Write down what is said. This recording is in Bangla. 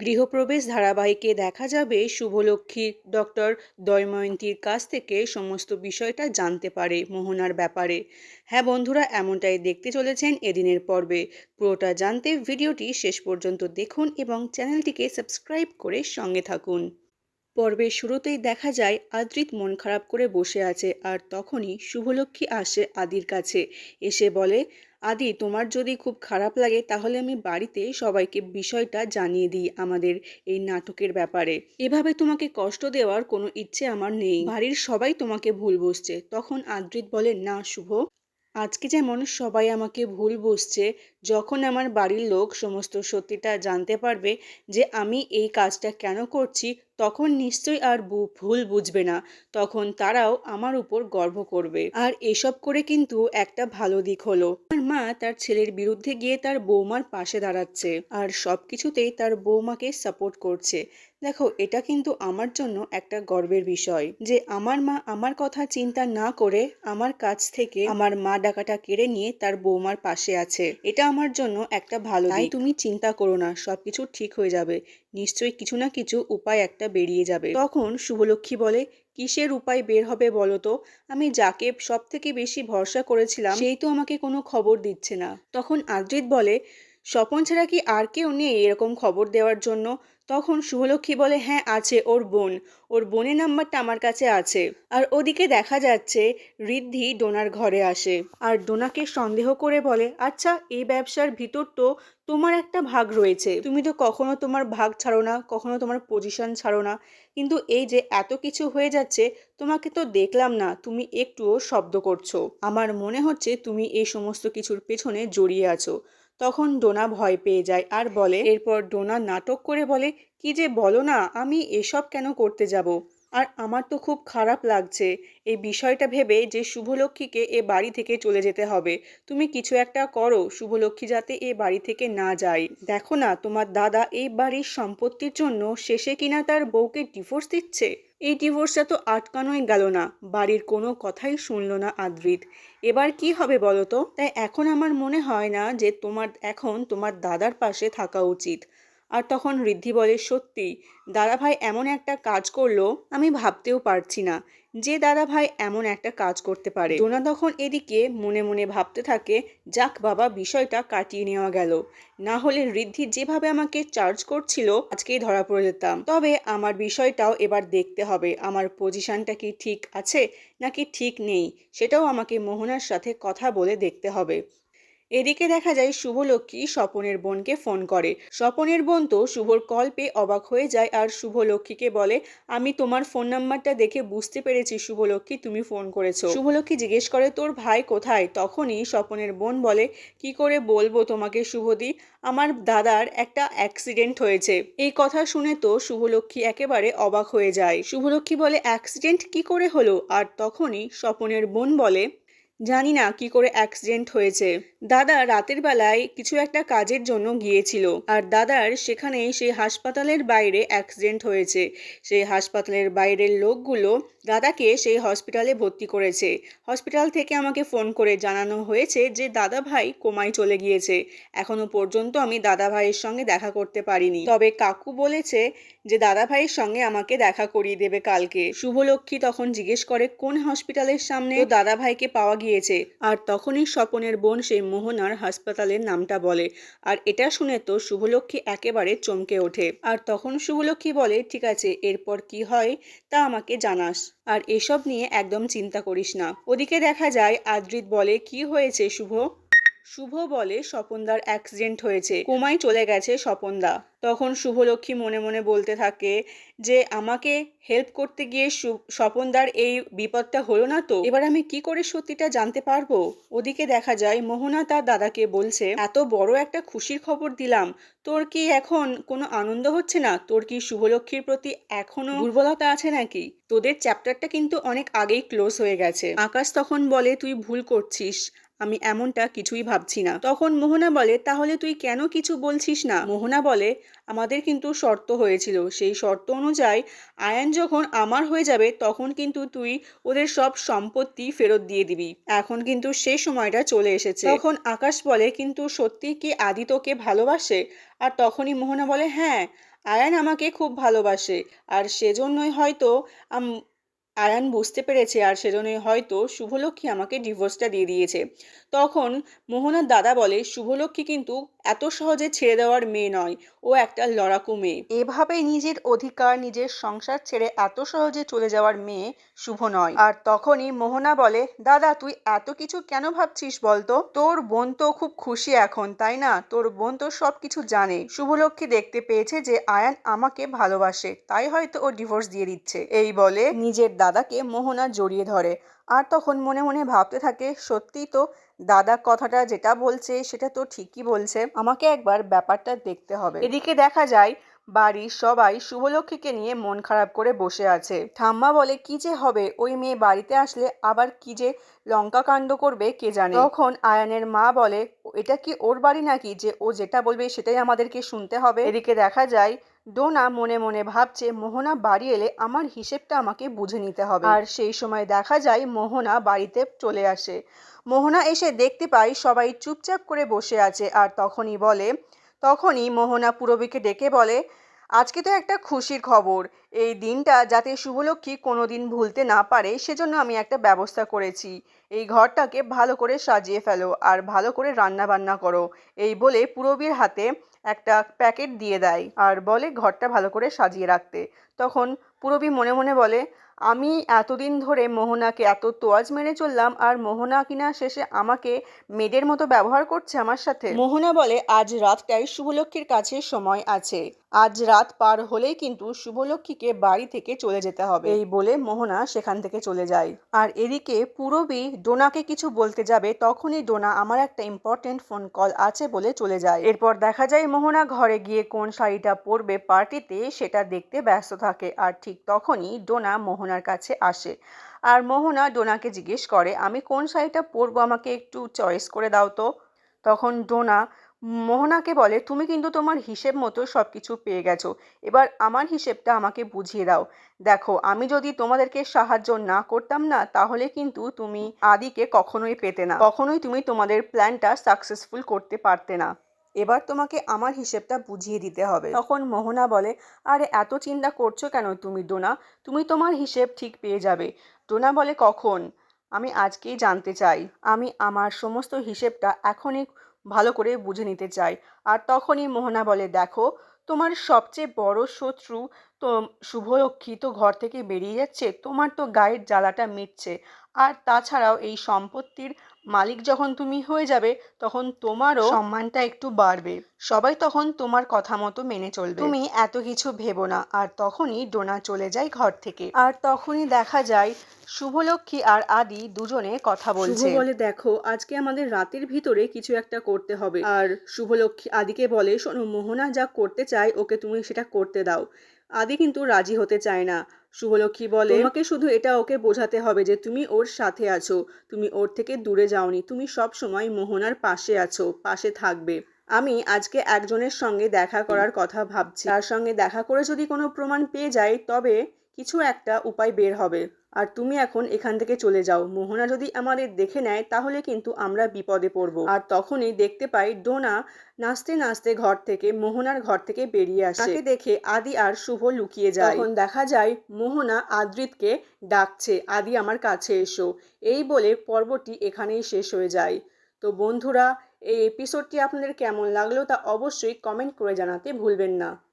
গৃহপ্রবেশ ধারাবাহিকে দেখা যাবে শুভলক্ষ্মী, ডক্টর দয়ময়ন্তীর কাছ থেকে সমস্ত বিষয়টা জানতে পারে মোহনার ব্যাপারে। হ্যাঁ বন্ধুরা, এমনটাই দেখতে চলেছেন এদিনের পর্বে। পুরোটা জানতে ভিডিওটি শেষ পর্যন্ত দেখুন এবং চ্যানেলটিকে সাবস্ক্রাইব করে সঙ্গে থাকুন। পর্বের শুরুতেই দেখা যায়, আদ্রিত মন খারাপ করে বসে আছে আর তখনই শুভলক্ষ্মী আসে আদির কাছে। এসে বলে আদি, তোমার যদি খুব খারাপ লাগে, তাহলে আমি বাড়িতে সবাইকে বিষয়টা জানিয়ে দিই আমাদের এই নাটকের ব্যাপারে। এভাবে তোমাকে কষ্ট দেওয়ার কোনো ইচ্ছে আমার নেই। বাড়ির সবাই তোমাকে ভুল বসছে তখন আদ্রিত বলে, না, শুভ। আজকে যেমন সবাই আমাকে ভুল বুঝছে, যখন আমার বাড়ির লোক সমস্ত সত্যিটা জানতে পারবে যে আমি এই কাজটা কেন করছি, তখন নিশ্চয়ই আর ভুল বুঝবে না। তখন তারাও আমার উপর গর্ব করবে। আর এসব করে কিন্তু একটা ভালো দিক হলো। আমার মা তার ছেলের বিরুদ্ধে গিয়ে তার বৌমার পাশে দাঁড়াচ্ছে। আর সব কিছুতেই তার বৌমাকে সাপোর্ট করছে। দেখো এটা কিন্তু আমার জন্য একটা গর্বের বিষয় যে আমার মা আমার কথা চিন্তা না করে আমার কাছ থেকে আমার মা ডাকাটা কেড়ে নিয়ে তার বৌমার পাশে আছে। এটা আমার জন্য একটা ভালো তাই তুমি চিন্তা করো না সবকিছু ঠিক হয়ে যাবে। নিশ্চয়ই কিছু না কিছু উপায় একটা বেরিয়ে যাবে। তখন শুভলক্ষ্মী বলে কিসের উপায় বের হবে বলো তো? আমি যাকে সব থেকে বেশি ভরসা করেছিলাম সেই তো আমাকে কোনো খবর দিচ্ছে না। তখন আদ্রিত বলে স্বপন ছাড়া কি আর কেউ নেই এরকম খবর দেওয়ার জন্য? তখন শুভলক্ষ্মী বলে হ্যাঁ আছে ওর বোন। ওর বোনের নাম্বারটা আমার কাছে আছে। আর ওদিকে দেখা যাচ্ছে ঋদ্ধি ডোনার ঘরে আসে। আর ডোনাকে সন্দেহ করে বলে আচ্ছা এই ব্যবসার ভিতর তো তোমার একটা ভাগ রয়েছে। তুমি তো কখনো তোমার ভাগ ছাড়ো না, কখনো তোমার পজিশন ছাড়ো না। কিন্তু এই যে এত কিছু হয়ে যাচ্ছে, তোমাকে তো দেখলাম না, তুমি একটুও শব্দ করছ। আমার মনে হচ্ছে তুমি এই সমস্ত কিছুর পেছনে জড়িয়ে আছো। তখন ডোনা ভয় পেয়ে যায় আর বলে, এরপর ডোনা নাটক করে বলে, কি যে বলো না, আমি এসব কেন করতে যাব? আর আমার তো খুব খারাপ লাগছে। এই বিষয়টা ভেবে যে শুভলক্ষ্মীকে এ বাড়ি থেকে চলে যেতে হবে। তুমি কিছু একটা করো শুভলক্ষ্মী যাতে এ বাড়ি থেকে না যায়। দেখো না, তোমার দাদা এই বাড়ির সম্পত্তির জন্য শেষে কিনা তার বউকে ডিভোর্স দিচ্ছে? এই ডিভোর্সটা তো আটকানোই গেল না। বাড়ির কোনো কথাই শুনলো না আদ্রিত। এবার কি হবে বলো তো? তাই এখন আমার মনে হয় না যে তোমার, এখন তোমার দাদার পাশে থাকা উচিত। আর তখন ঋদ্ধি বলে, সত্যি, দাদাভাই এমন একটা কাজ করল, আমি ভাবতেও পারছি না যে দাদাভাই এমন একটা কাজ করতে পারে। ডোনা তখন এদিকে মনে মনে ভাবতে থাকে, যাক বাবা, বিষয়টা কাটিয়ে নেওয়া গেল। না হলে ঋদ্ধি যেভাবে আমাকে চার্জ করছিল, আজকেই ধরা পড়ে যেতাম। তবে আমার বিষয়টাও এবার দেখতে হবে। আমার পজিশনটা কি ঠিক আছে নাকি ঠিক নেই, সেটাও আমাকে মোহনার সাথে কথা বলে দেখতে হবে। এদিকে দেখা যায় শুভলক্ষ্মী স্বপনের বোনকে ফোন করে। স্বপনের বোন তো শুভর কল পেয়ে অবাক হয়ে যায় আর শুভলক্ষ্মীকে বলে, আমি তোমার ফোন নাম্বারটা দেখে বুঝতে পেরেছি শুভলক্ষ্মী, তুমি ফোন করেছ। শুভলক্ষ্মী জিজ্ঞেস করে, তোর ভাই কোথায়? তখনই স্বপনের বোন বলে, কি করে বলব তোমাকে শুভদি, আমার দাদার একটা অ্যাক্সিডেন্ট হয়েছে। এই কথা শুনে তো শুভলক্ষ্মী একেবারে অবাক হয়ে যায়। শুভলক্ষ্মী বলে অ্যাক্সিডেন্ট কি করে হলো? আর তখনই স্বপনের বোন বলে জানি না কি করে অ্যাক্সিডেন্ট হয়েছে। দাদা রাতের বেলায় কিছু একটা কাজের জন্য গিয়েছিল, আর দাদার সেখানে সেই হাসপাতালের বাইরে অ্যাক্সিডেন্ট হয়েছে। সেই হাসপাতালের বাইরের লোকগুলো দাদাকে সেই হসপিটালে ভর্তি করেছে। হসপিটাল থেকে আমাকে ফোন করে জানানো হয়েছে যে, দাদা ভাই কোমায় চলে গিয়েছে। এখনও পর্যন্ত আমি দাদা ভাইয়ের সঙ্গে দেখা করতে পারিনি। তবে কাকু বলেছে যে দাদা ভাইয়ের সঙ্গে আমাকে দেখা করিয়ে দেবে কালকে। শুভলক্ষ্মী তখন জিজ্ঞেস করে, কোন হসপিটালের সামনে? দাদা ভাইকে পাওয়া গিয়েছে। আর তখনই স্বপনের বোন সেই মোহনার হাসপাতালের নামটা বলে। আর এটা শুনে তো শুভলক্ষ্মী একেবারে চমকে ওঠে। আর তখন শুভলক্ষ্মী বলে, ঠিক আছে, এরপর কি হয় তা আমাকে জানাস। আর এসব নিয়ে একদম চিন্তা করিস না। ওদিকে দেখা যায়, আদ্রিত বলে, কি হয়েছে শুভ? শুভ বলে স্বপনদার অ্যাক্সিডেন্ট হয়েছে। কোমায় চলে গেছে স্বপনদা। তখন শুভলক্ষ্মী মনে মনে বলতে থাকে যে, আমাকে হেল্প করতে গিয়ে স্বপনদার এই বিপদটা হলো না তো? এবার আমি কি করে সত্যিটা জানতে পারব? ওদিকে দেখা যায়, মোহনা তার দাদাকে বলছে, এত বড় একটা খুশির খবর দিলাম। তোর কি এখন কোনো আনন্দ হচ্ছে না? তোর কি শুভলক্ষ্মীর প্রতি এখনও দুর্বলতা আছে নাকি? তোদের চ্যাপ্টারটা কিন্তু অনেক আগেই ক্লোজ হয়ে গেছে। আকাশ তখন বলে, তুই ভুল করছিস। আমি এমনটা কিছুই ভাবছি না। তখন মোহনা বলে, তাহলে তুই কেন কিছু বলছিস না? মোহনা বলে, আমাদের কিন্তু শর্ত হয়েছিল। সেই শর্ত অনুযায়ী আয়ান যখন আমার হয়ে যাবে, তখন কিন্তু তুই ওদের সব সম্পত্তি ফেরত দিয়ে দিবি। এখন কিন্তু সেই সময়টা চলে এসেছে। তখন আকাশ বলে, কিন্তু সত্যি কি আদি তোকে ভালোবাসে? আর তখনই মোহনা বলে হ্যাঁ আয়ান আমাকে খুব ভালোবাসে। আর সেজন্যই হয়তো আয়ান বুঝতে পেরেছে আর সেজন্যই হয়তো শুভলক্ষ্মী আমাকে ডিভোর্সটা দিয়ে দিয়েছে। তখন মোহনার দাদা বলে, শুভলক্ষ্মী কিন্তু এত সহজে ছেড়ে দেওয়ার মেয়ে নয়। ও একটা লড়াকু মেয়ে। এভাবে নিজের অধিকার, নিজের সংসার ছেড়ে এত সহজে চলে যাওয়ার মেয়ে শুভ নয়। আর তখনই মোহনা বলে, দাদা, তুই এত কিছু কেন ভাবছিস বলতো? তোর বোন তো খুব খুশি এখন, তাই না? তোর বোন তো সব কিছু জানে। শুভলক্ষ্মী দেখতে পেয়েছে যে আয়ান আমাকে ভালোবাসে, তাই হয়তো ও ডিভোর্স দিয়ে দিচ্ছে। এই বলে নিজের দাদাকে মোহনা জড়িয়ে ধরে। আর তখন মনে মনে ভাবতে থাকে সত্যিই তো দাদা কথাটা যেটা বলছে সেটা তো ঠিকই বলছে। আমাকে একবার ব্যাপারটা দেখতে হবে। এদিকে দেখা যায়, বাড়ির সবাই শুভলক্ষ্মীকে নিয়ে মন খারাপ করে বসে আছে। ঠাম্মা বলে, কি যে হবে? ওই মেয়ে বাড়িতে আসলে আবার কি যে লঙ্কা কাণ্ড করবে কে জানে? তখন আয়ানের মা বলে, এটা কি ওর বাড়ি নাকি? যে ও যেটা বলবে সেটাই আমাদেরকে শুনতে হবে। এদিকে দেখা যায় ডোনা মনে মনে ভাবছে, মোহনা বাড়ি এলে আমার হিসেবটা আমাকে বুঝে নিতে হবে। আর সেই সময় দেখা যায়, মোহনা বাড়িতে চলে আসে। মোহনা এসে দেখতে পাই সবাই চুপচাপ করে বসে আছে আর তখনই বলে, তখনই মোহনা পুরবীকে ডেকে বলে, আজকে তো একটা খুশির খবর। এই দিনটা যাতে শুভলক্ষ্মী কোনো দিন ভুলতে না পারে, সেজন্য আমি একটা ব্যবস্থা করেছি। এই ঘরটাকে ভালো করে সাজিয়ে ফেলো আর ভালো করে রান্না বান্না করো। এই বলে পুরবীর হাতে একটা প্যাকেট দিয়ে দেয়। আর বলে ঘরটা ভালো করে সাজিয়ে রাখতে। তখন পূরবী মনে মনে বলে আমি এতদিন ধরে মোহনাকে এত তোয়াজ মেরে চললাম আর মোহনা কিনা শেষে আমাকে মেয়েদের মতো ব্যবহার করছে আমার সাথে। মোহনা বলে আজ রাতটাই শুভলক্ষ্মীর কাছে সময় আছে। আজ রাত পার হলেই কিন্তু শুভলক্ষ্মীকে বাড়ি থেকে চলে যেতে হবে। এই বলে মোহনা সেখান থেকে চলে যায়। আর এদিকে পুরবী ডোনাকে কিছু বলতে যাবে তখনই ডোনা আমার একটা ইম্পর্টেন্ট ফোন কল আছে বলে চলে যায়। এরপর দেখা যায় মোহনা ঘরে গিয়ে কোন শাড়িটা পরবে পার্টিতে সেটা দেখতে ব্যস্ত থাকে। আর ঠিক তখনই ডোনা মোহনার কাছে আসে। আর মোহনা ডোনাকে জিজ্ঞেস করে, আমি কোন শাড়িটা পরবো? আমাকে একটু চয়েস করে দাও তো। তখন ডোনা, মোহনাকে বলে, তুমি কিন্তু তোমার হিসেব মতো সব কিছু পেয়ে গেছো। এবার আমার হিসেবটা আমাকে বুঝিয়ে দাও। দেখো, আমি যদি তোমাদেরকে সাহায্য না করতাম না, তাহলে কিন্তু তুমি আদিকে কখনোই পেতে না। কখনোই তুমি তোমাদের প্ল্যানটা সাকসেসফুল করতে পারতে না। এবার তোমাকে আমার হিসেবটা বুঝিয়ে দিতে হবে। তখন মোহনা বলে, আরে, এত চিন্তা করছ কেন তুমি, ডোনা? তুমি তোমার হিসেব ঠিক পেয়ে যাবে। ডোনা বলে, কখন? আমি আজকেই জানতে চাই। আমি আমার সমস্ত হিসেবটা এখনই ভালো করে বুঝে নিতে চাই। আর তখনই মোহনা বলে, দেখো, তোমার সবচেয়ে বড় শত্রু তো শুভলক্ষ্মী তো ঘর থেকে বেরিয়ে যাচ্ছে। তোমার তো গায়ের জ্বালাটা মিটছে। আর তাছাড়াও এই সম্পত্তির মালিক যখন তুমি হয়ে যাবে তখন তোমারও সম্মানটা একটু বাড়বে। সবাই তখন তোমার কথা মতো মেনে চলবে। তুমি এত কিছু ভেবো না আর তখনই ডোনা চলে যায় ঘর থেকে। আর তখনই দেখা যায় শুভলক্ষ্মী আর আদি দুজনে কথা বলছে। বলে দেখো আজকে আমাদের রাতের ভিতরে কিছু একটা করতে হবে। আর শুভলক্ষ্মী আদিকে বলে শোনো মোহনা যা করতে চায় ওকে তুমি সেটা করতে দাও। আদি কিন্তু রাজি হতে চায় না। শুভলক্ষ্মী বলে, তোমাকে শুধু এটা ওকে বোঝাতে হবে যে তুমি ওর সাথে আছো। তুমি ওর থেকে দূরে যাওনি। তুমি সব সময় মোহনার পাশে আছো, পাশে থাকবে। আমি আজকে একজনের সঙ্গে দেখা করার কথা ভাবছি। তার সঙ্গে দেখা করে যদি কোনো প্রমাণ পেয়ে যাই তবে কিছু একটা উপায় বের হবে। আর তুমি এখন এখান থেকে চলে যাও। মোহনা যদি আমাদের দেখে নেয়, তাহলে কিন্তু আমরা বিপদে পড়ব। আর তখনই দেখতে পাই ডোনা নাচতে নাচতে ঘর থেকে, মোহনার ঘর থেকে বেরিয়ে আসে। তাকে দেখে আদি আর শুভ লুকিয়ে যায়। তখন দেখা যায় মোহনা আদ্রিতকে ডাকছে, আদি, আমার কাছে এসো। এই বলে পর্বটি এখানেই শেষ হয়ে যায়। তো বন্ধুরা, এই এপিসোডটি আপনাদের কেমন লাগল তা অবশ্যই কমেন্ট করে জানাতে ভুলবেন না।